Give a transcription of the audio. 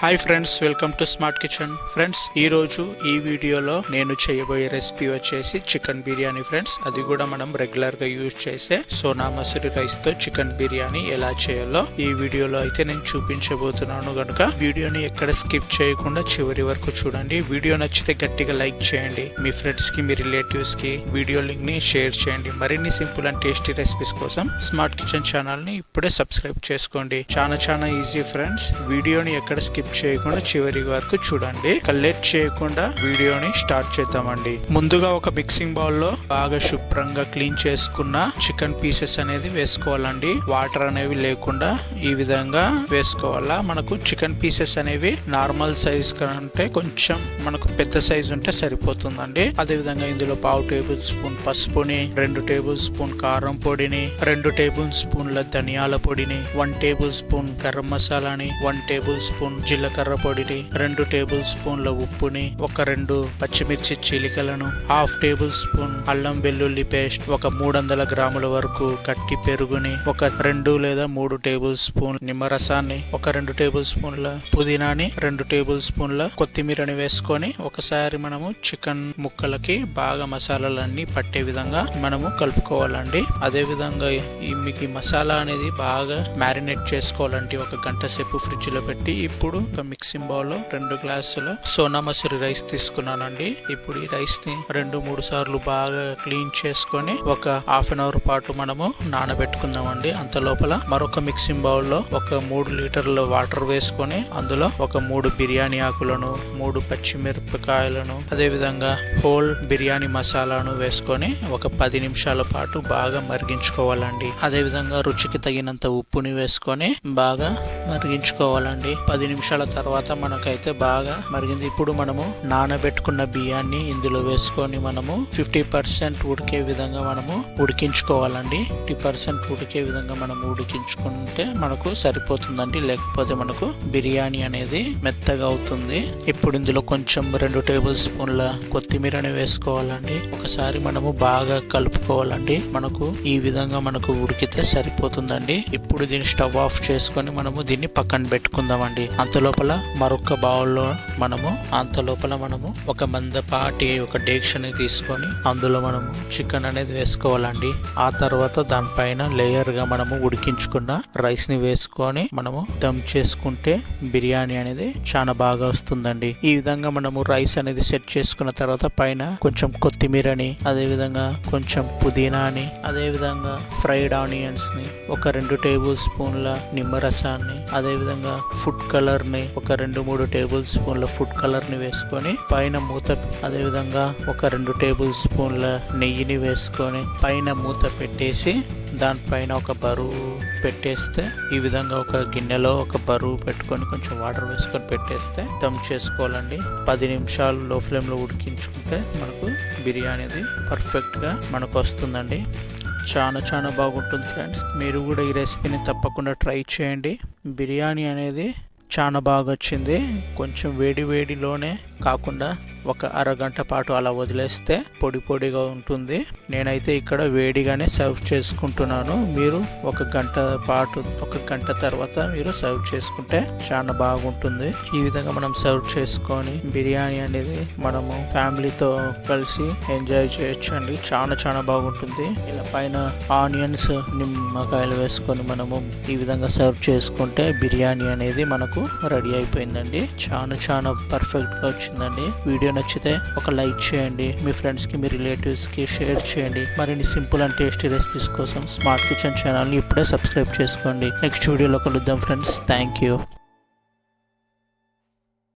Hi friends welcome to smart kitchen friends ఈ రోజు ఈ వీడియోలో నేను చేయబోయే రెసిపీ వచ్చేసి చికెన్ బిర్యానీ ఫ్రెండ్స్ అది కూడా మనం రెగ్యులర్గా యూజ్ చేసే సోనా మసూరి రైస్తో చికెన్ బిర్యానీ ఎలా చేయాలో ఈ వీడియోలో అయితే నేను చూపించబోతున్నాను కనుక వీడియోని ఎక్కడ స్కిప్ చేయకుండా చివరి వరకు చూడండి. వీడియో నచ్చితే గట్టిగా లైక్ చేయండి. మీ ఫ్రెండ్స్కి మీ రిలేటివ్స్కి వీడియో లింక్ని షేర్ చేయండి. మరిన్ని సింపుల్ అండ్ టేస్టీ రెసిపీస్ కోసం స్మార్ట్ కిచెన్ ఛానల్ని ఇప్పుడే సబ్స్క్రైబ్ చేసుకోండి. చాలా చాలా ఈజీ ఫ్రెండ్స్ వీడియోని ఎక్కడ స్కిప్ చేయకుండా చివరి వరకు చూడండి. లేట్ చేయకుండా వీడియోని స్టార్ట్ చేద్దామండి. ముందుగా ఒక మిక్సింగ్ బౌల్లో బాగా శుభ్రంగా క్లీన్ చేసుకున్న చికెన్ పీసెస్ అనేది వేసుకోవాలండి. వాటర్ అనేవి లేకుండా ఈ విధంగా వేసుకోవాలా? మనకు చికెన్ పీసెస్ అనేవి నార్మల్ సైజ్ కంటే కొంచెం మనకు పెద్ద సైజ్ ఉంటే సరిపోతుందండి. అదే విధంగా ఇందులో పావు టేబుల్ స్పూన్ పసుపుని రెండు టేబుల్ స్పూన్ కారం పొడిని రెండు టేబుల్ స్పూన్ల ధనియాల పొడిని వన్ టేబుల్ స్పూన్ గరం మసాలాని వన్ టేబుల్ స్పూన్ జీలకర్ర పొడిని రెండు టేబుల్ స్పూన్ల ఉప్పుని ఒక రెండు పచ్చిమిర్చి చిలికలను హాఫ్ టేబుల్ స్పూన్ అల్లం వెల్లుల్లి పేస్ట్ ఒక మూడు వందల గ్రాముల వరకు గట్టి పెరుగుని ఒక రెండు లేదా మూడు టేబుల్ స్పూన్ నిమ్మరసాన్ని ఒక రెండు టేబుల్ స్పూన్ల పుదీనాని రెండు టేబుల్ స్పూన్ల కొత్తిమీరని వేసుకొని ఒకసారి మనము చికెన్ ముక్కలకి బాగా మసాలాలన్నీ పట్టే విధంగా మనము కలుపుకోవాలండి. అదే విధంగా ఈ మీకు మసాలా అనేది బాగా మ్యారినేట్ చేసుకోవాలండి ఒక గంట సేపు ఫ్రిడ్జ్లో పెట్టి ఇప్పుడు ఒక మిక్సింగ్ బౌల్లో రెండు గ్లాసుల సోనా మసూరి రైస్ తీసుకున్నానండి. ఇప్పుడు ఈ రైస్ని రెండు మూడు సార్లు బాగా క్లీన్ చేసుకొని ఒక హాఫ్ అన్ అవర్ పాటు మనము నానబెట్టుకుందామండి. అంత లోపల మరొక మిక్సింగ్ బౌల్లో ఒక మూడు లీటర్ల వాటర్ వేసుకొని అందులో ఒక మూడు బిర్యానీ ఆకులను మూడు పచ్చిమిరపకాయలను అదే విధంగా హోల్ బిర్యానీ మసాలాను వేసుకొని ఒక పది నిమిషాల పాటు బాగా మరిగించుకోవాలండి. అదే విధంగా రుచికి తగినంత ఉప్పుని వేసుకొని బాగా మరిగించుకోవాలండి. పది నిమిషాల తర్వాత మనకైతే బాగా మరిగింది. ఇప్పుడు మనము నానబెట్టుకున్న బియ్యాన్ని ఇందులో వేసుకొని మనము ఫిఫ్టీ పర్సెంట్ ఉడికే విధంగా మనము ఉడికించుకోవాలండి. ఫిఫ్టీ పర్సెంట్ ఉడికే విధంగా మనం ఉడికించుకుంటే మనకు సరిపోతుందండి. లేకపోతే మనకు బిర్యానీ అనేది మెత్తగా అవుతుంది. ఇప్పుడు ఇందులో కొంచెం రెండు టేబుల్ స్పూన్ల కొత్తిమీరని వేసుకోవాలండి. ఒకసారి మనము బాగా కలుపుకోవాలండి. మనకు ఈ విధంగా మనకు ఉడికితే సరిపోతుందండి. ఇప్పుడు దీన్ని స్టవ్ ఆఫ్ చేసుకొని మనము దీన్ని పక్కన పెట్టుకుందామండి. అంత లోపల మరొక బౌల్లో మనము అంత లోపల మనము ఒక మందపాటి ఒక డేక్షని తీసుకొని అందులో మనము చికెన్ అనేది వేసుకోవాలండి. ఆ తర్వాత దానిపైన లేయర్గా మనము ఉడికించుకున్న రైస్ని వేసుకొని మనము దమ్ చేసుకుంటే బిర్యానీ అనేది చాలా బాగా వస్తుందండి. ఈ విధంగా మనము రైస్ అనేది సెట్ చేసుకున్న తర్వాత పైన కొంచెం కొత్తిమీరని అదే విధంగా కొంచెం పుదీనాని అదే విధంగా ఫ్రైడ్ ఆనియన్స్ని ఒక రెండు టేబుల్ స్పూన్ల నిమ్మరసాన్ని అదేవిధంగా ఫుడ్ కలర్ని ఒక రెండు మూడు టేబుల్ స్పూన్ల ఫుడ్ కలర్ని వేసుకొని పైన మూత అదేవిధంగా ఒక రెండు టేబుల్ స్పూన్ల నెయ్యిని వేసుకొని పైన మూత పెట్టేసి దానిపైన ఒక బరువు పెట్టేస్తే ఈ విధంగా ఒక గిన్నెలో ఒక బరువు పెట్టుకొని కొంచెం వాటర్ వేసుకొని పెట్టేస్తే దమ్ చేసుకోవాలండి. పది నిమిషాలు లో ఫ్లేమ్లో ఉడికించుకుంటే మనకు బిర్యానీ అనేది పర్ఫెక్ట్గా మనకు వస్తుందండి. చాలా చాలా బాగుంటుంది ఫ్రెండ్స్ మీరు కూడా ఈ రెసిపీని తప్పకుండా ట్రై చేయండి. బిర్యానీ అనేది చాలా బాగా వచ్చింది. కొంచెం వేడి వేడిలోనే కాకుండా ఒక అరగంట పాటు అలా వదిలేస్తే పొడి పొడిగా ఉంటుంది. నేనైతే ఇక్కడ వేడిగానే సర్వ్ చేసుకుంటున్నాను. మీరు ఒక గంట పాటు ఒక గంట తర్వాత మీరు సర్వ్ చేసుకుంటే చాలా బాగుంటుంది. ఈ విధంగా మనం సర్వ్ చేసుకొని బిర్యానీ అనేది మనము ఫ్యామిలీతో కలిసి ఎంజాయ్ చేయొచ్చు అండి చాలా చాలా బాగుంటుంది. ఇలా పైన ఆనియన్స్ నిమ్మకాయలు వేసుకొని మనము ఈ విధంగా సర్వ్ చేసుకుంటే బిర్యానీ అనేది మనకు రెడీ అయిపోయిందండి. చాలా చాలా పర్ఫెక్ట్గా వచ్చిందండి. వీడియో నచ్చితే ఒక లైక్ చేయండి. మీ ఫ్రెండ్స్కి మీ రిలేటివ్స్కి షేర్ చేయండి. మరిన్ని సింపుల్ అండ్ టేస్టీ రెసిపీస్ కోసం స్మార్ట్ కిచెన్ ఛానల్ని ఇప్పుడే సబ్స్క్రైబ్ చేసుకోండి. నెక్స్ట్ వీడియోలో కలుద్దాం ఫ్రెండ్స్ థ్యాంక్ యూ